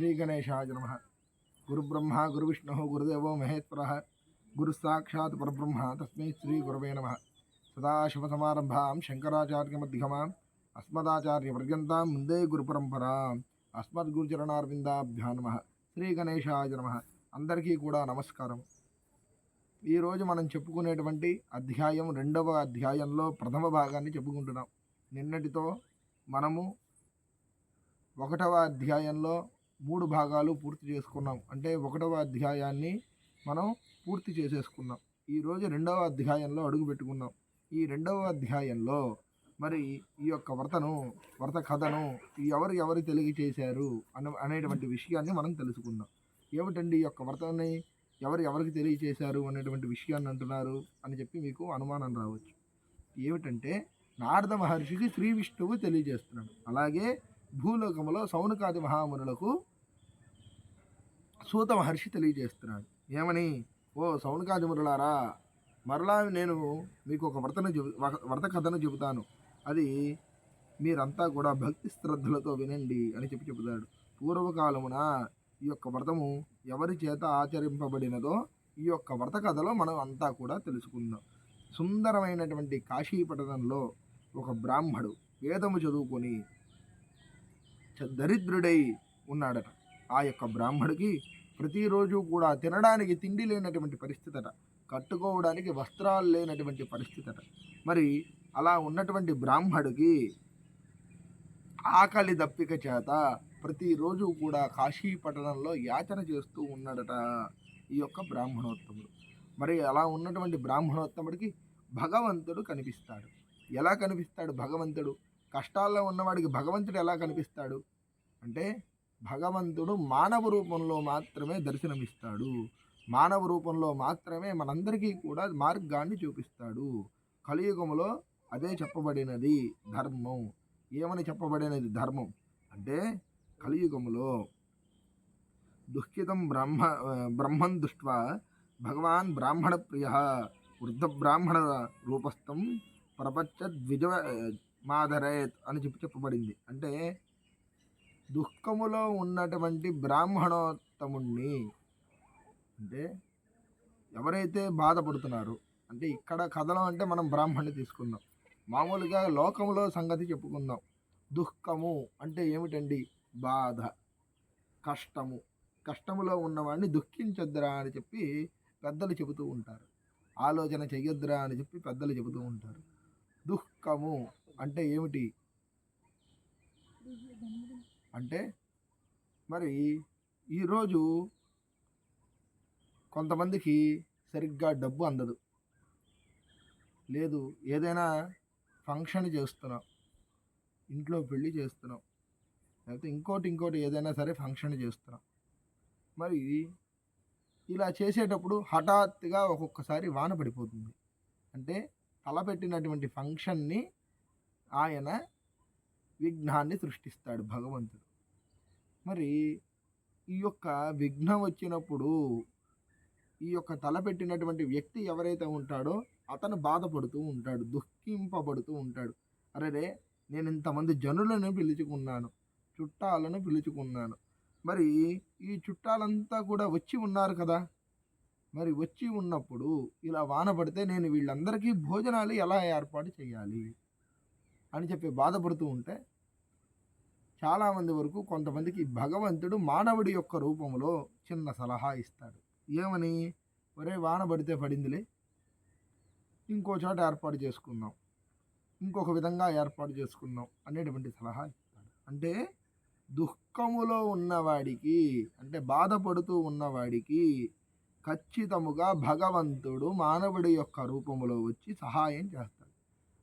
శ్రీ గణేశాయ నమ గురుబ్రహ్మ గురువిష్ణు గురుదేవో మహేశ్వర గురు సాక్షాత్ పరబ్రహ్మ తస్మై శ్రీ గురవే నమ సదాశివసమారంభాం శంకరాచార్యమధ్యమాం అస్మదాచార్యపర్యంతం ముందే గురుపరంపరాం అస్మద్గురుచరణార్విందాభ్యా నమ శ్రీ గణేశాయ నమ అందరికీ కూడా నమస్కారం. ఈరోజు మనం చెప్పుకునేటువంటి అధ్యాయం రెండవ అధ్యాయంలో ప్రథమ భాగాన్ని చెప్పుకుంటున్నాం. నిన్నటితో మనము ఒకటవ అధ్యాయంలో మూడు భాగాలు పూర్తి చేసుకున్నాం. అంటే ఒకటవ అధ్యాయాన్ని మనం పూర్తి చేసేసుకున్నాం ఈరోజు రెండవ అధ్యాయంలో అడుగు పెట్టుకున్నాం ఈ రెండవ అధ్యాయంలో మరి ఈ యొక్క వ్రతను వ్రత కథను ఎవరు ఎవరు తెలియచేశారు అని అనేటువంటి విషయాన్ని మనం తెలుసుకుందాం. ఏమిటండి ఈ యొక్క వ్రతాన్ని ఎవరు ఎవరికి తెలియచేశారు అనేటువంటి విషయాన్ని అంటున్నారు అని చెప్పి మీకు అనుమానం రావచ్చు. ఏమిటంటే నారద మహర్షికి శ్రీ విష్ణువు తెలియజేస్తున్నాడు. అలాగే భూలోకములో సౌనకాది మహామునులకు సూత మహర్షి తెలియజేస్తున్నాడు. ఏమని? ఓ సౌనకాది మునులారా మరలా నేను మీకు ఒక వ్రతను చెబు వ్రత కథను చెబుతాను. అది మీరంతా కూడా భక్తి శ్రద్ధలతో వినండి అని చెప్పి చెబుతాడు. పూర్వకాలమున ఈ యొక్క వ్రతము ఎవరి చేత ఆచరింపబడినదో ఈ యొక్క వ్రత కథలో మనం అంతా కూడా తెలుసుకుందాం. సుందరమైనటువంటి కాశీపట్టణంలో ఒక బ్రాహ్మడు వేదము చదువుకొని దరిద్రుడై ఉన్నాడట. ఆ యొక్క బ్రాహ్మడికి ప్రతిరోజు కూడా తినడానికి తిండి లేనటువంటి పరిస్థితట. కట్టుకోవడానికి వస్త్రాలు లేనటువంటి పరిస్థితట. మరి అలా ఉన్నటువంటి బ్రాహ్మడికి ఆకలి దప్పిక చేత ప్రతిరోజు కూడా కాశీ పట్టణంలో యాచన చేస్తూ ఉన్నాడట ఈ యొక్క బ్రాహ్మణోత్తముడు. మరి అలా ఉన్నటువంటి బ్రాహ్మణోత్తముడికి భగవంతుడు కనిపిస్తాడు. ఎలా కనిపిస్తాడు భగవంతుడు? కష్టాల్లో ఉన్నవాడికి భగవంతుడు ఎలా కనిపిస్తాడు? అంటే భగవంతుడు మానవ రూపంలో మాత్రమే దర్శనమిస్తాడు. మానవ రూపంలో మాత్రమే మనందరికీ కూడా మార్గాన్ని చూపిస్తాడు. కలియుగములో అదే చెప్పబడినది ధర్మం. ఏమని చెప్పబడినది ధర్మం? అంటే కలియుగములో దుఃఖితం బ్రహ్మ బ్రహ్మం దృష్ట్వా భగవాన్ బ్రాహ్మణ ప్రియ వృద్ధ బ్రాహ్మణ రూపస్థం ప్రపంచ ద్విజ మాధరేత్ అని చెప్పి చెప్పబడింది. అంటే దుఃఖములో ఉన్నటువంటి బ్రాహ్మణోత్తముణ్ణి అంటే ఎవరైతే బాధపడుతున్నారో అంటే ఇక్కడ కథలో అంటే మనం బ్రాహ్మణ్ణి తీసుకుందాం. మామూలుగా లోకములో సంగతి చెప్పుకుందాం. దుఃఖము అంటే ఏమిటండి? బాధ కష్టము. కష్టములో ఉన్నవాడిని దుఃఖించొద్దురా అని చెప్పి పెద్దలు చెబుతూ ఉంటారు. ఆలోచన చెయ్యొద్దురా అని చెప్పి పెద్దలు చెబుతూ ఉంటారు. దుఃఖము అంటే ఏమిటి? అంటే మరి ఈరోజు కొంతమందికి సరిగ్గా డబ్బు అందదు. లేదు ఏదైనా ఫంక్షన్ చేస్తున్నాం ఇంట్లో పెళ్ళి చేస్తున్నాం లేకపోతే ఇంకోటి ఇంకోటి ఏదైనా సరే ఫంక్షన్ చేస్తున్నాం. మరి ఇలా చేసేటప్పుడు హఠాత్తుగా ఒక్కొక్కసారి వాన పడిపోతుంది. అంటే తలపెట్టినటువంటి ఫంక్షన్ని ఆయన విఘ్నాన్ని సృష్టిస్తాడు భగవంతుడు. మరి ఈ యొక్క విఘ్నం వచ్చినప్పుడు ఈ యొక్క తలపెట్టినటువంటి వ్యక్తి ఎవరైతే ఉంటాడో అతను బాధపడుతూ ఉంటాడు దుఃఖింపబడుతూ ఉంటాడు. అరే నేను ఇంతమంది జనులను పిలుచుకున్నాను చుట్టాలను పిలుచుకున్నాను. మరి ఈ చుట్టాలంతా కూడా వచ్చి ఉన్నారు కదా. మరి వచ్చి ఉన్నప్పుడు ఇలా వాన పడితే నేను వీళ్ళందరికీ భోజనాలు ఎలా ఏర్పాటు చేయాలి అని చెప్పి బాధపడుతూ ఉంటే చాలామంది వరకు కొంతమందికి భగవంతుడు మానవుడి యొక్క రూపంలో చిన్న సలహా ఇస్తాడు. ఏమని? ఒరే వాన పడితే పడిందిలే. ఇంకో చోట ఏర్పాటు చేసుకుందాం. ఇంకొక విధంగా ఏర్పాటు చేసుకుందాం అనేటువంటి సలహా ఇస్తాడు. అంటే దుఃఖములో ఉన్నవాడికి అంటే బాధపడుతూ ఉన్నవాడికి ఖచ్చితముగా భగవంతుడు మానవుడి యొక్క రూపంలో వచ్చి సహాయం చేస్తాడు.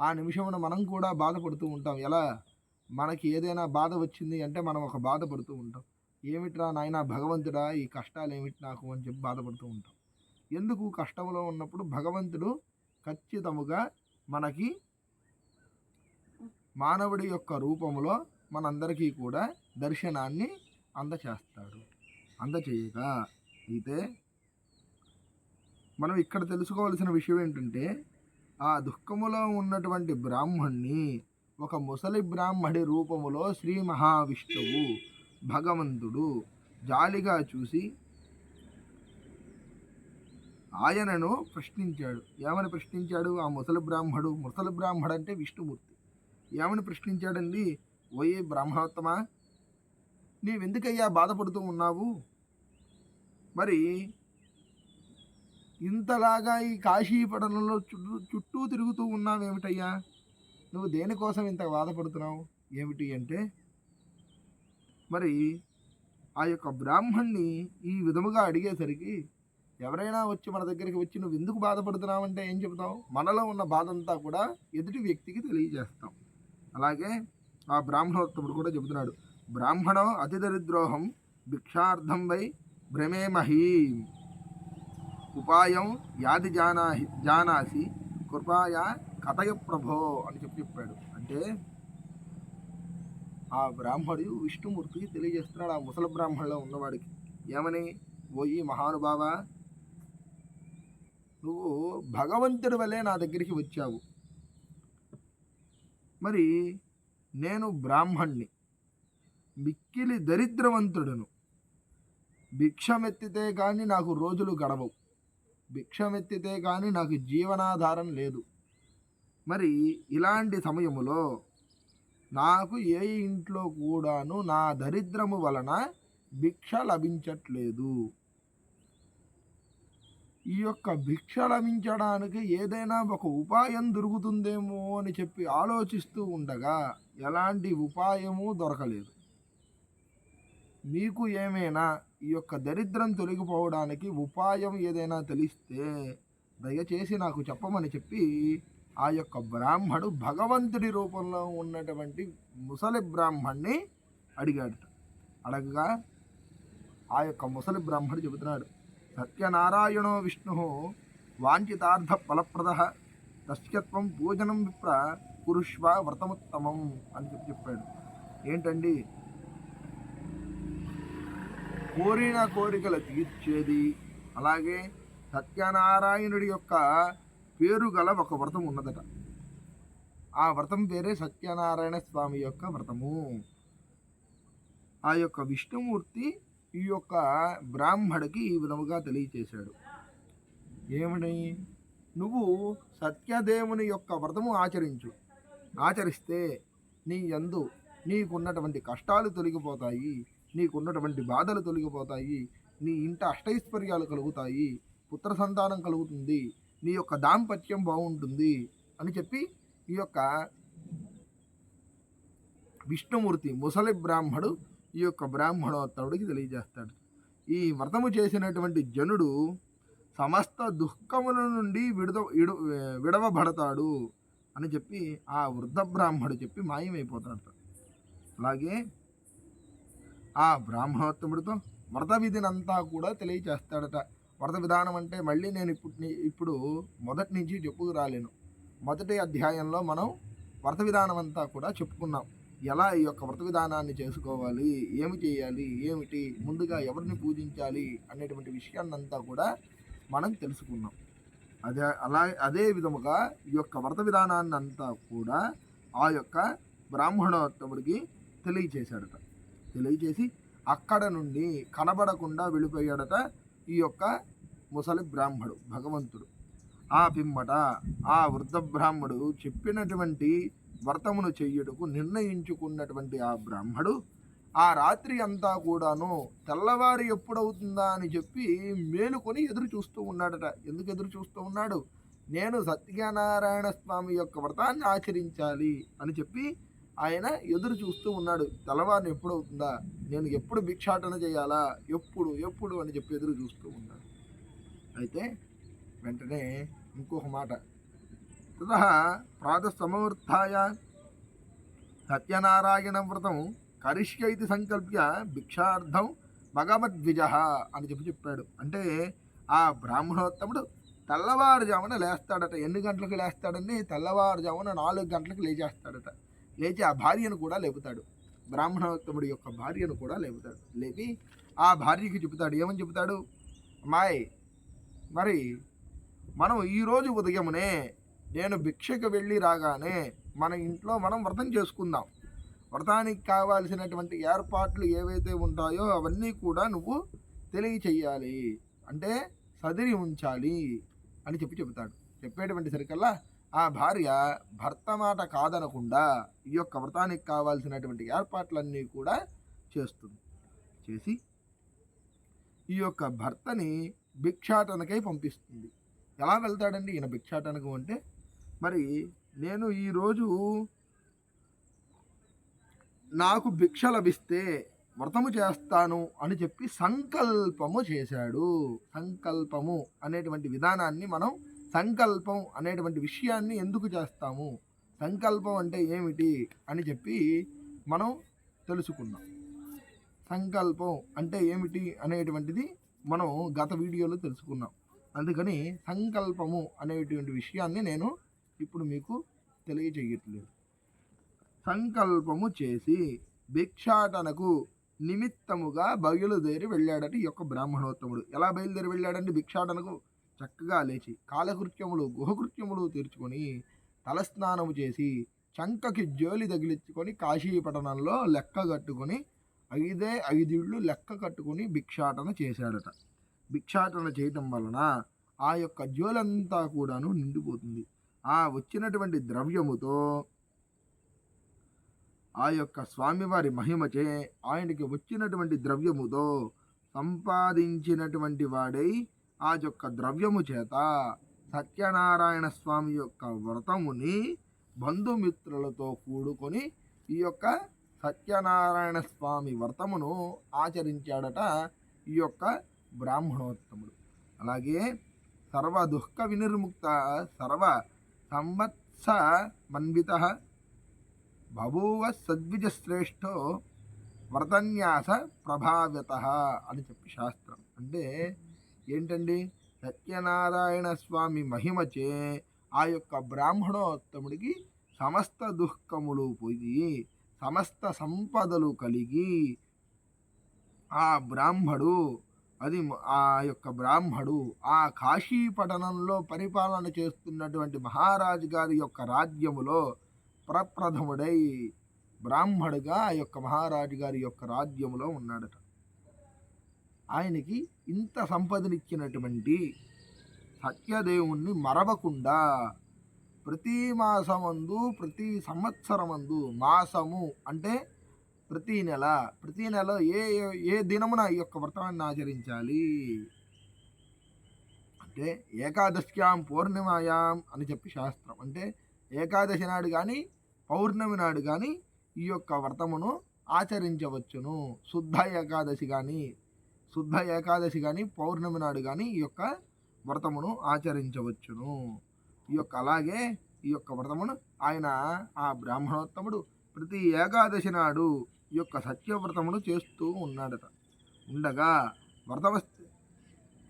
ఆ నిమిషమున మనం కూడా బాధపడుతూ ఉంటాం. ఎలా? మనకి ఏదైనా బాధ వచ్చింది అంటే మనం ఒక బాధపడుతూ ఉంటాం. ఏమిట్రా నాయన భగవంతుడా? ఈ కష్టాలు ఏమిటి నాకు అని చెప్పి బాధపడుతూ ఉంటాం. ఎందుకు? కష్టంలో ఉన్నప్పుడు భగవంతుడు ఖచ్చితముగా మనకి మానవుడి యొక్క రూపంలో మనందరికీ కూడా దర్శనాన్ని అందచేస్తాడు. అందచేయగా అయితే మనం ఇక్కడ తెలుసుకోవాల్సిన విషయం ఏంటంటే ఆ దుఃఖములో ఉన్నటువంటి బ్రాహ్మణ్ణి ఒక ముసలి బ్రాహ్మడి రూపములో శ్రీ మహావిష్ణువు భగవంతుడు జాలిగా చూసి ఆయనను ప్రశ్నించాడు. ఏమని ప్రశ్నించాడు? ఆ ముసలి బ్రాహ్మడు ముసలి బ్రాహ్మడు అంటే విష్ణుమూర్తి. ఏమని ప్రశ్నించాడండి? ఓయే బ్రహ్మోత్తమా నీవెందుకయ్యా బాధపడుతూ ఉన్నావు? మరి ఇంతలాగా ఈ కాశీపట్టణంలో చుట్టూ చుట్టూ తిరుగుతూ ఉన్నావు ఏమిటయ్యా నువ్వు దేనికోసం ఇంత బాధపడుతున్నావు? ఏమిటి అంటే మరి ఆ యొక్క బ్రాహ్మణ్ణి ఈ విధముగా అడిగేసరికి ఎవరైనా వచ్చి మన దగ్గరికి వచ్చి నువ్వు ఎందుకు బాధపడుతున్నావంటే ఏం చెబుతావు? మనలో ఉన్న బాధ అంతా కూడా ఎదుటి వ్యక్తికి తెలియజేస్తాం. అలాగే ఆ బ్రాహ్మణోత్తముడు కూడా చెబుతున్నాడు బ్రాహ్మణో అతిదరిద్రోహం భిక్షార్థం వై భ్రమేమహీ ఉపాయం యాది జానాహి జానాసి కృపాయ కథయ ప్రభో అని చెప్పి చెప్పాడు. అంటే ఆ బ్రాహ్మడు విష్ణుమూర్తికి తెలియజేస్తున్నాడు. ఆ ముసలి బ్రాహ్మణులో ఉన్నవాడికి. ఏమని? ఓయి మహానుభావ నువ్వు భగవంతుడి వల్లే నా దగ్గరికి వచ్చావు. మరి నేను బ్రాహ్మణ్ణి. మిక్కిలి దరిద్రవంతుడును. భిక్షమెత్తితే కానీ నాకు రోజులు గడవవు. భిక్షమెత్తితే కానీ నాకు జీవనాధారం లేదు. మరి ఇలాంటి సమయములో నాకు ఏ ఇంట్లో కూడాను నా దరిద్రము వలన భిక్ష లభించట్లేదు. ఈ యొక్క భిక్ష లభించడానికి ఏదైనా ఒక ఉపాయం దొరుకుతుందేమో అని చెప్పి ఆలోచిస్తూ ఉండగా ఎలాంటి ఉపాయము దొరకలేదు. మీకు ఏమైనా ఈ యొక్క దరిద్రం తొలగిపోవడానికి ఉపాయం ఏదైనా తెలిస్తే దయచేసి నాకు చెప్పమని చెప్పి ఆ యొక్క బ్రాహ్మడు భగవంతుడి రూపంలో ఉన్నటువంటి ముసలి బ్రాహ్మణ్ణి అడిగాడు. అడగగా ఆ యొక్క ముసలి బ్రాహ్మడు చెబుతున్నాడు సత్యనారాయణో విష్ణు వాంఛితార్థ ఫలప్రద తస్యత్వం పూజనం విప్ర కురుష్వ వ్రతముత్తమం అని చెప్పి చెప్పాడు. ఏంటండి? కోరిన కోరికలు తీర్చేది. అలాగే సత్యనారాయణుడి యొక్క పేరు గల ఒక వ్రతం ఉన్నదట. ఆ వ్రతం పేరే సత్యనారాయణ స్వామి యొక్క వ్రతము. ఆ యొక్క విష్ణుమూర్తి ఈ యొక్క బ్రాహ్మడికి ఈ విధముగా తెలియచేశాడు. ఏమని నువ్వు సత్యదేవుని యొక్క వ్రతము ఆచరించు. ఆచరిస్తే నీ యందు నీకున్నటువంటి కష్టాలు తొలగిపోతాయి. నీకున్నటువంటి బాధలు తొలగిపోతాయి. నీ ఇంట అష్టైశ్వర్యాలు కలుగుతాయి. పుత్ర సంతానం కలుగుతుంది. నీ యొక్క దాంపత్యం బాగుంటుంది అని చెప్పి ఈ యొక్క విష్ణుమూర్తి ముసలి బ్రాహ్మడు ఈ యొక్క బ్రాహ్మణోత్తరుడికి తెలియజేస్తాడు. ఈ వ్రతము చేసినటువంటి జనుడు సమస్త దుఃఖముల నుండి విడుద విడు విడవబడతాడు అని చెప్పి ఆ వృద్ధ బ్రాహ్మడు చెప్పి మాయమైపోతాడు. అలాగే ఆ బ్రాహ్మణోత్తముడితో వ్రత విధినంతా కూడా తెలియచేస్తాడట. వ్రత విధానం అంటే మళ్ళీ నేను ఇప్పుడు ఇప్పుడు మొదటి నుంచి చెప్పుకు రాలేను మొదటి అధ్యాయంలో మనం వ్రత విధానం అంతా కూడా చెప్పుకున్నాం. ఎలా ఈ యొక్క వ్రత విధానాన్ని చేసుకోవాలి? ఏమి చేయాలి? ఏమిటి? ముందుగా ఎవరిని పూజించాలి? అనేటువంటి విషయాన్నంతా కూడా మనం తెలుసుకున్నాం. అదే అలా అదే విధముగా ఈ యొక్క వ్రత విధానాన్ని అంతా కూడా ఆ యొక్క బ్రాహ్మణోత్తముడికి తెలియచేశాడట. తెలియజేసి అక్కడ నుండి కనబడకుండా వెళ్ళిపోయాడట ఈ యొక్క ముసలి బ్రాహ్మడు భగవంతుడు. ఆ పిమ్మట ఆ వృద్ధ బ్రాహ్మడు చెప్పినటువంటి వ్రతమును చెయ్యుటకు నిర్ణయించుకున్నటువంటి ఆ బ్రాహ్మడు ఆ రాత్రి అంతా కూడాను తెల్లవారి ఎప్పుడవుతుందా అని చెప్పి మేలుకొని ఎదురు చూస్తూ ఉన్నాడట. ఎందుకు ఎదురు చూస్తూ ఉన్నాడు? నేను సత్యనారాయణ స్వామి యొక్క వ్రతాన్ని ఆచరించాలి అని చెప్పి ఆయన ఎదురు చూస్తూ ఉన్నాడు. తెల్లవారిని ఎప్పుడు అవుతుందా నేను ఎప్పుడు భిక్షాటన చేయాలా? ఎప్పుడు ఎప్పుడు? అని చెప్పి ఎదురు చూస్తూ ఉన్నాడు. అయితే వెంటనే ఇంకొక మాట. తత ప్రాతసమవృత్థాయ సత్యనారాయణ వ్రతం కరిష్య ఇది సంకల్ప్య భిక్షార్థం భగవద్విజ అని చెప్పి చెప్పాడు. అంటే ఆ బ్రాహ్మణోత్తముడు తెల్లవారుజామున లేస్తాడట. ఎన్ని గంటలకు లేస్తాడని? తెల్లవారుజామున నాలుగు గంటలకు లేచేస్తాడట. లేచి ఆ భార్యను కూడా లేపుతాడు. బ్రాహ్మణోత్తముడి యొక్క భార్యను కూడా లేపుతాడు. లేపి ఆ భార్యకి చెబుతాడు. ఏమని చెబుతాడు? అమ్మాయి మరి మనం ఈరోజు ఉదయమునే నేను భిక్షకు వెళ్ళి రాగానే మన ఇంట్లో మనం వ్రతం చేసుకుందాం. వ్రతానికి కావాల్సినటువంటి ఏర్పాట్లు ఏవైతే ఉంటాయో అవన్నీ కూడా నువ్వు తెలియచేయాలి అంటే సదిరి ఉంచాలి అని చెప్పి చెబుతాడు. చెప్పేటువంటి సరికల్లా ఆ భార్య భర్త మాట కాదనకుండా ఈ యొక్క వ్రతానికి కావాల్సినటువంటి ఏర్పాట్లన్నీ కూడా చేస్తుంది. చేసి ఈ యొక్క భర్తని భిక్షాటనకై పంపిస్తుంది. ఎలా వెళ్తాడండి? ఈయన భిక్షాటనకు అంటే మరి నేను ఈరోజు నాకు భిక్ష లభిస్తే వ్రతము చేస్తాను అని చెప్పి సంకల్పము చేశాడు. సంకల్పము అనేటువంటి విధానాన్ని మనం సంకల్పం అనేటువంటి విషయాన్ని ఎందుకు చేస్తాము? సంకల్పం అంటే ఏమిటి అని చెప్పి మనం తెలుసుకున్నాం సంకల్పం అంటే ఏమిటి అనేటువంటిది మనం గత వీడియోలో తెలుసుకున్నాం. అందుకని సంకల్పము అనేటువంటి విషయాన్ని నేను ఇప్పుడు మీకు తెలియజేయట్లేదు. సంకల్పము చేసి భిక్షాటనకు నిమిత్తముగా బయలుదేరి వెళ్ళాడట ఈ యొక్క బ్రాహ్మణోత్తముడు. ఎలా బయలుదేరి వెళ్ళాడంటే భిక్షాటనకు? చక్కగా లేచి కాలకృత్యములు గుహకృత్యములు తీర్చుకొని తలస్నానము చేసి చంకకి జోలి తగిలించుకొని కాశీపట్టణంలో లెక్క కట్టుకొని ఐదే ఐదిళ్ళు లెక్క కట్టుకొని భిక్షాటన చేశాడట భిక్షాటన చేయటం వలన ఆ యొక్క జోలంతా కూడాను నిండిపోతుంది. ఆ వచ్చినటువంటి ద్రవ్యముతో ఆ యొక్క స్వామివారి మహిమచే ఆయనకి వచ్చినటువంటి ద్రవ్యముతో సంపాదించినటువంటి వాడై ఆ యొక్క ద్రవ్యము చేత సత్యనారాయణ స్వామి యొక్క వ్రతముని బంధుమిత్రులతో కూడుకొని ఈ యొక్క సత్యనారాయణ స్వామి వ్రతమును ఆచరించాడట ఈ యొక్క బ్రాహ్మణోత్తముడు. అలాగే సర్వ దుఃఖ వినిర్ముక్త సర్వ సంవత్స మన్విత బభూవ సద్విజశ్రేష్ఠో వ్రతన్యాస ప్రభావ్యత అని చెప్పి శాస్త్రం. అంటే ఏంటండి? సత్యనారాయణ స్వామి మహిమచే ఆ యొక్క బ్రాహ్మణోత్తముడికి సమస్త దుఃఖములు పోయి సమస్త సంపదలు కలిగి ఆ బ్రాహ్మడు అది ఆ యొక్క బ్రాహ్మడు ఆ కాశీ పట్టణంలో పరిపాలన చేస్తున్నటువంటి మహారాజు గారి యొక్క రాజ్యములో ప్రప్రథముడై బ్రాహ్మడుగా ఆ యొక్క మహారాజు గారి యొక్క రాజ్యములో ఉన్నాడట. ఆయనకి ఇంత సంపదనిచ్చినటువంటి సత్యదేవుణ్ణి మరవకుండా ప్రతి మాసమందు ప్రతి సంవత్సరమందు మాసము అంటే ప్రతి నెల ప్రతి నెల ఏ ఏ- ఏ దినమున ఈ యొక్క వ్రతాన్ని ఆచరించాలి? అంటే ఏకాదశ్యాం పౌర్ణిమాయాం అని చెప్పి శాస్త్రం. అంటే ఏకాదశి నాడు కానీ పౌర్ణమి నాడు కానీ ఈ యొక్క వ్రతమును ఆచరించవచ్చును. శుద్ధ ఏకాదశి కానీ శుద్ధ ఏకాదశి కానీ పౌర్ణమి నాడు కానీ ఈ యొక్క వ్రతమును ఆచరించవచ్చును. ఈ యొక్క అలాగే ఈ యొక్క వ్రతమును ఆయన ఆ బ్రాహ్మణోత్తముడు ప్రతి ఏకాదశి నాడు ఈ యొక్క సత్యవ్రతమును చేస్తూ ఉన్నాడట. ఉండగా వ్రతమస్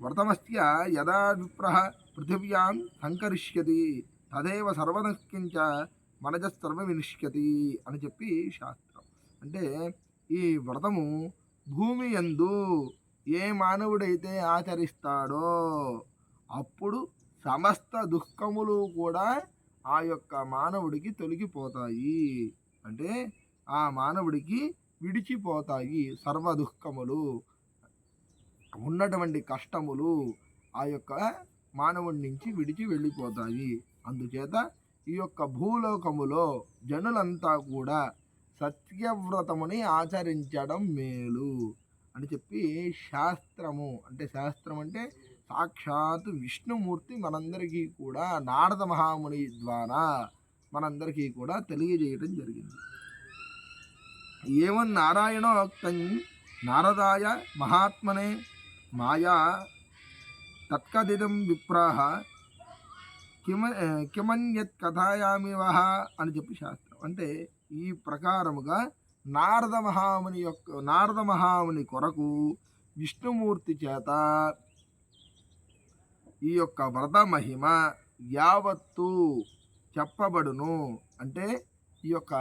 వ్రతమస్య యదా విప్రహ పృథివ్యాం సంకరిష్యతి తదేవ సర్వనక్కించ మనజ వినిష్యతి అని చెప్పి శాస్త్రం. అంటే ఈ వ్రతము భూమి యందు ఏ మానవుడైతే ఆచరిస్తాడో అప్పుడు సమస్త దుఃఖములు కూడా ఆ యొక్క మానవుడికి తొలగిపోతాయి. అంటే ఆ మానవుడికి విడిచిపోతాయి సర్వ దుఃఖములు. ఉన్నటువంటి కష్టములు ఆ యొక్క మానవుడి నుంచి విడిచి వెళ్ళిపోతాయి. అందుచేత ఈ యొక్క భూలోకములో జనులంతా కూడా సత్యవ్రతముని ఆచరించడం మేలు. అని చెప్పి శాస్త్రము. అంటే శాస్త్రం అంటే సాక్షాత్ విష్ణుమూర్తి మనందరికీ కూడా నారద మహాముని ద్వారా మనందరికీ కూడా తెలియజేయడం జరిగింది. ఏమన్ నారాయణోక్తం నారదాయ మహాత్మనే మాయా తత్కథితం విప్రాహ కిమ కిమన్యత్ కథాయామివహ అని చెప్పి శాస్త్రం. అంటే ఈ ప్రకారముగా నారద మహాముని యొక్క నారద మహాముని కొరకు విష్ణుమూర్తి చేత ఈ యొక్క వ్రత మహిమ యావత్తు చెప్పబడును. అంటే ఈ యొక్క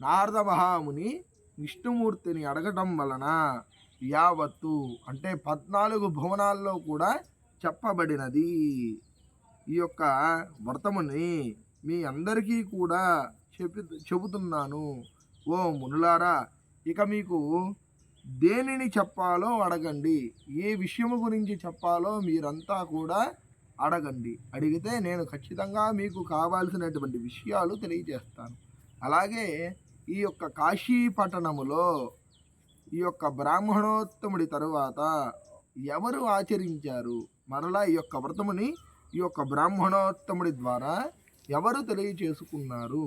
నారద మహాముని విష్ణుమూర్తిని అడగటం వలన యావత్తు అంటే పద్నాలుగు భువనాల్లో కూడా చెప్పబడినది. ఈ యొక్క వ్రతముని మీ అందరికీ కూడా చెప్పి చెబుతున్నాను. ఓ మునులారా ఇక మీకు దేనిని చెప్పాలో అడగండి. ఏ విషయము గురించి చెప్పాలో మీరంతా కూడా అడగండి. అడిగితే నేను ఖచ్చితంగా మీకు కావాల్సినటువంటి విషయాలు తెలియజేస్తాను. అలాగే ఈ యొక్క కాశీ పట్టణములో ఈ యొక్క బ్రాహ్మణోత్తముడి తరువాత ఎవరు ఆచరించారు? మరలా ఈ యొక్క వ్రతముని ఈ యొక్క బ్రాహ్మణోత్తముడి ద్వారా ఎవరు తెలియచేసుకున్నారు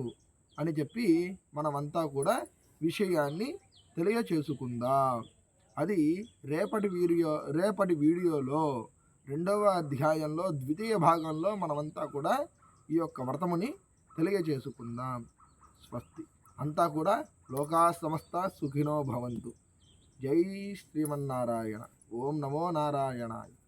అని చెప్పి మనమంతా కూడా విషయాన్ని తెలియచేసుకుందాం. అది రేపటి వీడియో రేపటి వీడియోలో రెండవ అధ్యాయంలో ద్వితీయ భాగంలో మనమంతా కూడా ఈ యొక్క వ్రతముని తెలియచేసుకుందాం. స్వస్తి. అంతా కూడా లోకా సమస్త సుఖినో భవంతు. జై శ్రీమన్నారాయణ. ఓం నమో నారాయణాయ.